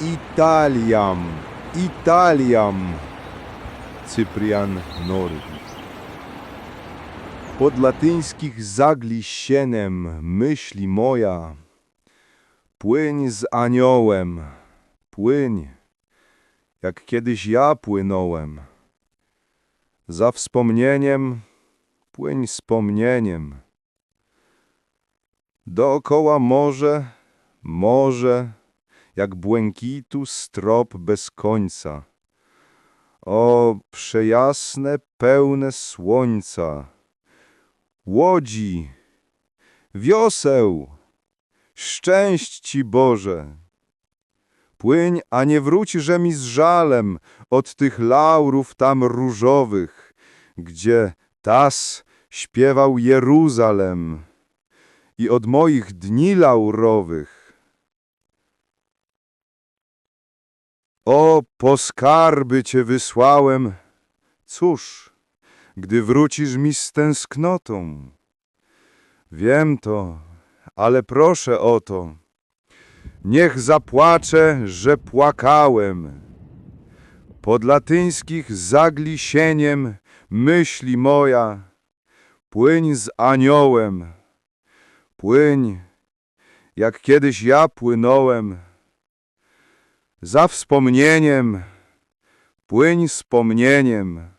Italiam, Italiam. Cyprian Norwid. Pod latyńskich zagli sienem myśli moja. Płyń z aniołem, płyń, jak kiedyś ja płynąłem. Za wspomnieniem, płyń wspomnieniem. Dookoła morze, morze, jak błękitu strop bez końca. O, przejasne, pełne słońca, łodzi, wioseł, szczęść Ci Boże. Płyń, a nie wróćże mi z żalem od tych laurów tam różowych, gdzie Tas śpiewał Jeruzalem i od moich dni laurowych. O, po skarby Cię wysłałem, cóż, gdy wrócisz mi z tęsknotą. Wiem to, ale proszę o to. Niech zapłaczę, że płakałem. Pod latyńskich zagli sieniem myśli moja, płyń z aniołem, płyń, jak kiedyś ja płynąłem. Za wspomnieniem, płyń wspomnieniem.